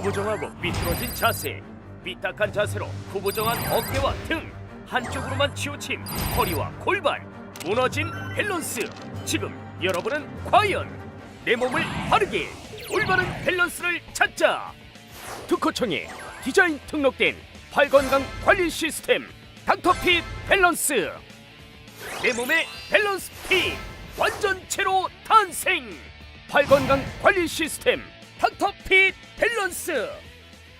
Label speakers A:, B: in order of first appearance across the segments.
A: 구부정하고 삐뚤어진 자세 삐딱한 자세로 구부정한 어깨와 등 한쪽으로만 치우친 허리와 골반 무너진 밸런스. 지금 여러분은 과연 내 몸을 바르게 올바른 밸런스를 찾자. 특허청에 디자인 등록된 팔건강 관리 시스템 닥터핏 밸런스. 내 몸의 밸런스 핏 완전체로 탄생. 팔건강 관리 시스템 닥터핏 밸런스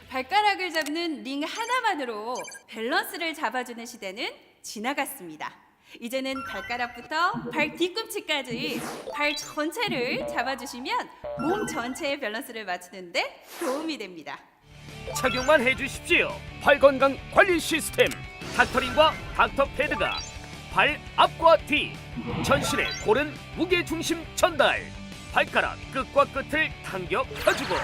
B: 발가락을 잡는 링 하나만으로 밸런스를 잡아주는 시대는 지나갔습니다. 이제는 발가락부터 발 뒤꿈치까지 발 전체를 잡아주시면 몸 전체의 밸런스를 맞추는데 도움이 됩니다.
A: 착용만 해주십시오 팔건강 관리 시스템 닥터링과 닥터패드가 발 앞과 뒤 전신의 고른 무게 중심 전달 발가락 끝과 끝을 당겨 펴주고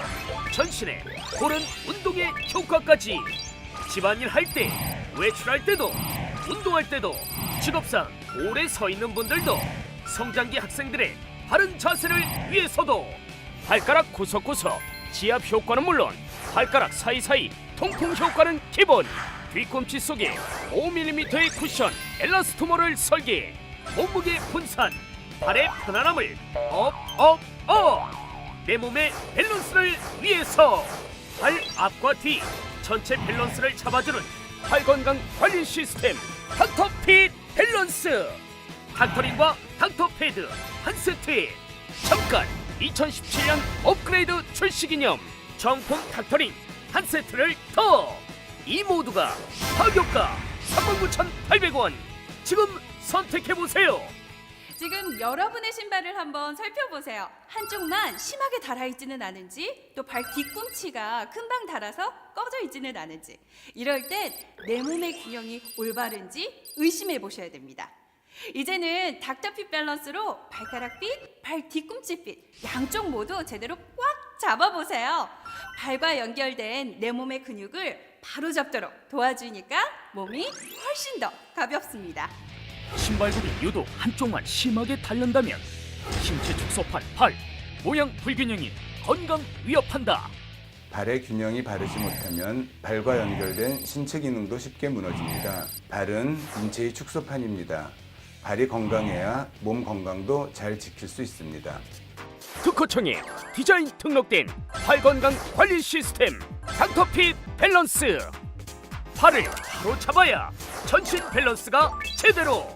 A: 전신의 고른 운동의 효과까지. 집안일 할 때 외출할 때도 운동할 때도 직업상 오래 서 있는 분들도 성장기 학생들의 바른 자세를 위해서도 발가락 구석구석 지압 효과는 물론 발가락 사이사이 통풍 효과는 기본. 뒤꿈치 속에 5mm의 쿠션 엘라스토모를 설계 몸무게 분산 발의 편안함을 업 업 업 내 몸의 밸런스를 위해서 발 앞과 뒤 전체 밸런스를 잡아주는 팔건강 관리 시스템 닥터핏 밸런스. 닥터링과 닥터패드 한 세트에 잠깐 2017년 업그레이드 출시 기념 정품 닥터링 한 세트를 더! 이 모두가 가격가 39,800원. 지금 선택해보세요
B: 지금 여러분의 신발을 한번 살펴보세요. 한쪽만 심하게 닳아있지는 않은지, 또 발 뒤꿈치가 금방 닳아서 꺼져 있지는 않은지, 이럴 땐 내 몸의 균형이 올바른지 의심해 보셔야 됩니다. 이제는 닥터핏 밸런스로 발가락 핏, 발 뒤꿈치 핏 양쪽 모두 제대로 꽉 잡아보세요. 발과 연결된 내 몸의 근육을 바로 잡도록 도와주니까 몸이 훨씬 더 가볍습니다.
A: 신발굽이 유독 한쪽만 심하게 닳는다면 신체 축소판 발 모양 불균형이 건강 위협한다
C: 발의 균형이 바르지 못하면 발과 연결된 신체 기능도 쉽게 무너집니다. 발은 인체의 축소판입니다. 발이 건강해야 몸 건강도 잘 지킬 수 있습니다.
A: 특허청에 디자인 등록된 팔건강 관리 시스템 닥터핏 밸런스 팔을 바로 잡아야 전신 밸런스가 제대로.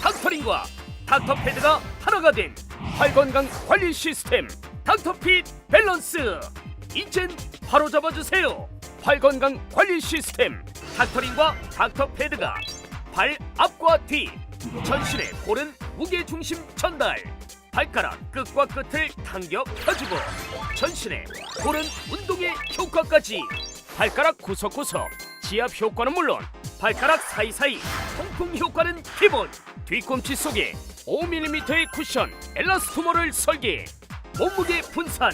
A: 닥터링과 닥터패드가 하나가 된 팔건강 관리 시스템 닥터핏 밸런스. 이젠 바로 잡아주세요. 팔건강 관리 시스템. 닥터링과 닥터패드가 발 앞과 뒤 전신의 고른 무게 중심 전달. 발가락 끝과 끝을 당겨 펴주고 전신의 고른 운동의 효과까지 발가락 구석구석 지압 효과는 물론 발가락 사이사이 통풍 효과는 기본 뒤꿈치 속에 5mm의 쿠션 엘라스토모를 설계 몸무게 분산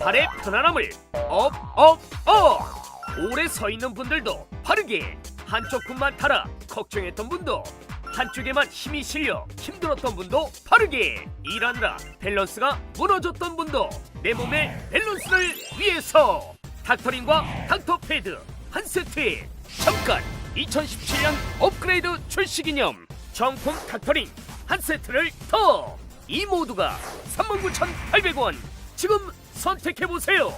A: 발의 편안함을 업 업업 오래 서 있는 분들도 바르게 한쪽뿐만 달아 걱정했던 분도 한쪽에만 힘이 실려 힘들었던 분도 바르게 일하느라 밸런스가 무너졌던 분도 내 몸의 밸런스를 위해서 닥터링과 닥터패드 한 세트에 잠깐 2017년 업그레이드 출시 기념 정품 닥터링 한 세트를 더! 이 모두가 39,800원 지금 선택해보세요